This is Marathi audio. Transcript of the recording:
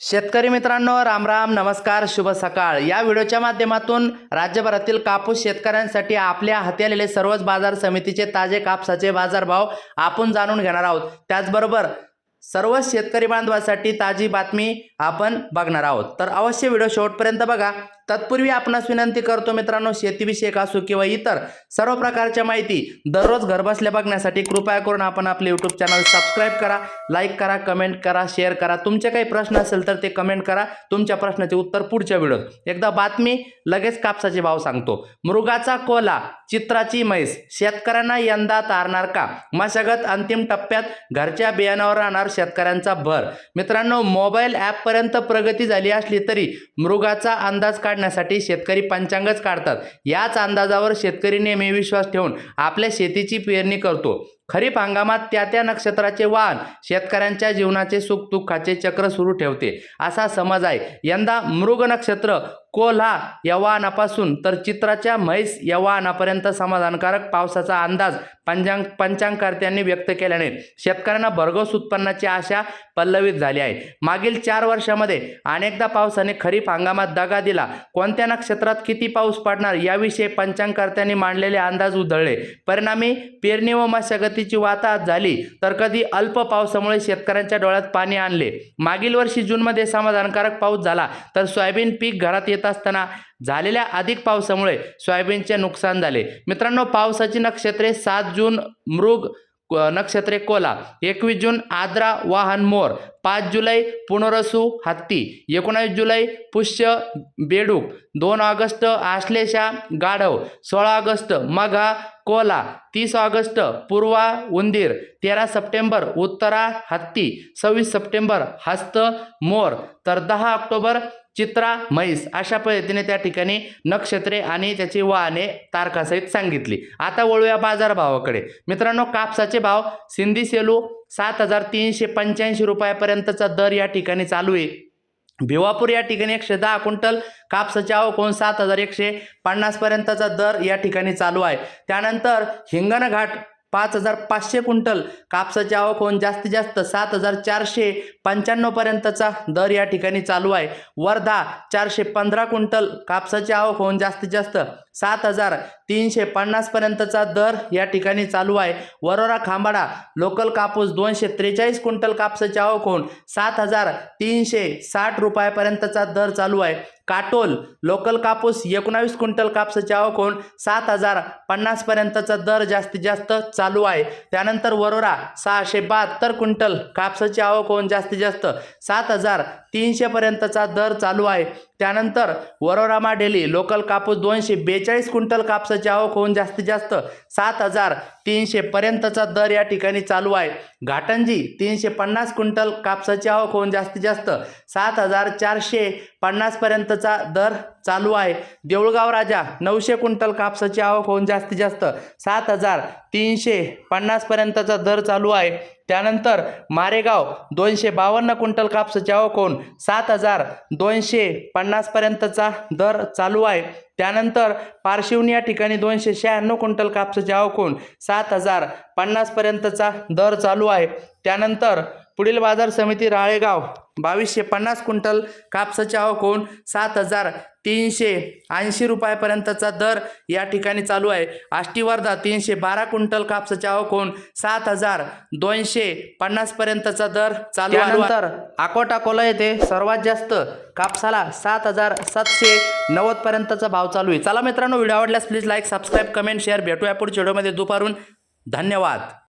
शेतकरी मित्रांनो रामराम नमस्कार शुभ सकाळ. या व्हिडिओच्या माध्यमातून राज्यभरातील कापूस शेतकऱ्यांसाठी आपल्या हाती आलेले सर्वच बाजार समितीचे ताजे कापसाचे बाजारभाव आपण जाणून घेणार आहोत. त्याचबरोबर सर्व शेतकरी बांधवासाठी ताजी बातमी आपण बघणार आहोत. तर अवश्य व्हिडिओ शेवटपर्यंत बघा. तत्पूर्वी आपणास विनंती करतो मित्रांनो शेतीविषयक असो किंवा इतर सर्व प्रकारच्या माहिती दररोज घरबसल्या बघण्यासाठी कृपया करून आपण आपले यूट्यूब चॅनल सबस्क्राईब करा लाईक करा कमेंट करा शेअर करा. तुमचे काही प्रश्न असेल तर ते कमेंट करा. तुमच्या प्रश्नाचे उत्तर पुढच्या व्हिडिओत एकदा बातमी लगेच कापसाचे भाव सांगतो. मृगाचा कोला चित्राची म्हैस शेतकऱ्यांना यंदा तारणार का? मशागत अंतिम टप्प्यात घरच्या बियाणावर राहणार शेतकऱ्यांचा भर. मित्रांनो मोबाईल ॲपपर्यंत प्रगती झाली असली तरी मृगाचा अंदाज काढ काढण्यासाठी शेतकरी पंचांगच काढतात. याच अंदाजावर शेतकरी नेहमी विश्वास ठेवून आपल्या शेतीची पेरणी करतो. खरीप हंगामात त्या त्या नक्षत्राचे वाहन शेतकऱ्यांच्या जीवनाचे सुख दुःखाचे चक्र सुरू ठेवते. असा समज आहे. यंदा मृग नक्षत्र कोल्हा या वाहनापासून तर चित्राच्या म्हैस या वाहनापर्यंत समाधानकारक पावसाचा अंदाज पंचांग पंचांगकर्त्यांनी व्यक्त केल्याने शेतकऱ्यांना भरघोस उत्पन्नाची आशा पल्लवित झाली आहे. मागील चार वर्षामध्ये अनेकदा पावसाने खरीप हंगामात दगा दिला. कोणत्या नक्षत्रात किती पाऊस पडणार याविषयी पंचांगकर्त्यांनी मांडलेले अंदाज उधळले. परिणामी पेरणी व मशागतीची वाताहत झाली तर कधी अल्प पावसामुळे शेतकऱ्यांच्या डोळ्यात पाणी आणले. मागील वर्षी जूनमध्ये समाधानकारक पाऊस झाला तर सोयाबीन पीक घरात येत असताना झालेल्या अधिक पावसामुळे सोयाबीनचे नुकसान झाले. मित्रांनो पावसाची नक्षत्रे सात जून मृग नक्षत्रे कोला एकवीस जून आद्रा वाहन मोर पाच जुलै पुनरसू हत्ती एकोणावीस जुलै पुष्य बेडूक दोन ऑगस्ट आश्लेषा गाढव सोळा ऑगस्ट मघा कोला तीस ऑगस्ट पूर्वा उंदीर तेरा सप्टेंबर उत्तरा हत्ती सव्वीस सप्टेंबर हस्त मोर तर दहा ऑक्टोबर चित्रा म्हैस अशा पद्धतीने त्या ठिकाणी नक्षत्रे आणि त्याची वाहने तारखासहित सांगितली. आता वळूया बाजारभावाकडे. मित्रांनो कापसाचे भाव सिंधी सेलू सात हजार तीनशे पंच्याऐंशी रुपयापर्यंतचा दर या ठिकाणी चालू आहे. भिवापूर या ठिकाणी एकशे दहा क्विंटल कापसाची आवक होऊन सात हजार एकशे पन्नासपर्यंतचा दर या ठिकाणी चालू आहे. त्यानंतर हिंगणघाट पाच हजार पाचशे क्विंटल. कापसाची आवक होऊन जास्तीत जास्त सात हजार चारशे पंच्याण्णवपर्यंतचा दर या ठिकाणी चालू आहे. वर्धा चारशे पंधरा क्विंटल. कापसाची आवक होऊन जास्तीत जास्त सात हजार तीनशे पन्नासपर्यंतचा दर या ठिकाणी चालू आहे. वरोरा खांबाडा लोकल कापूस दोनशे त्रेचाळीस क्विंटल कापसाची आवक होऊन सात हजार तीनशे साठ रुपयापर्यंतचा दर चालू आहे. काटोल लोकल कापूस एकोणावीस क्विंटल कापसाची आवक होऊन सात हजार पन्नासपर्यंतचा दर जास्तीत जास्त चालू आहे. त्यानंतर वरोरा सहाशे बहात्तर क्विंटल कापसाची आवक होऊन जास्तीत जास्त सात हजार तीनशेपर्यंतचा दर चालू आहे. त्यानंतर वरोरा माडेली लोकल कापूस दोनशे बेचाळीस क्विंटल कापसाची आवक होऊन जास्तीत जास्त सात हजार तीनशे पर्यंतचा दर या ठिकाणी चालू आहे. घाटंजी तीनशे पन्नास क्विंटल कापसाची आवक होऊन जास्तीत जास्त सात हजार चारशे पन्नासपर्यंतचा दर चालू आहे. देऊळगाव राजा नऊशे क्विंटल कापसाची आवक होऊन जास्तीत जास्त सात हजार तीनशे पन्नासपर्यंतचा दर चालू आहे. त्यानंतर मारेगाव दोनशे बावन्न क्विंटल कापसाची आवक होऊन सात हजार दोनशे पन्नासपर्यंतचा दर चालू आहे. त्यानंतर पारशिवनी या ठिकाणी दोनशे शहाण्णव क्विंटल कापसाची आवक होऊन सात हजार पन्नासपर्यंतचा दर चालू आहे. त्यानंतर पुढील बाजार समिती राळेगाव. बावीसशे पन्नास क्विंटल कापसाची आवक होऊन सात हजार तीनशे ऐंशी रुपयापर्यंतचा दर या ठिकाणी चालू आहे. आष्टी वर्धा तीनशे बारा क्विंटल कापसाची आवक होऊन सात हजार दोनशे पन्नासपर्यंतचा दर चालू आहे. तर अकोट अकोला येथे सर्वात जास्त कापसाला सात हजार सातशे नव्वदपर्यंतचा भाव चालू आहे. चला मित्रांनो व्हिडिओ आवडल्यास please like subscribe comment share भेटूया पुढच्या व्हिडिओमध्ये. दुपारून धन्यवाद.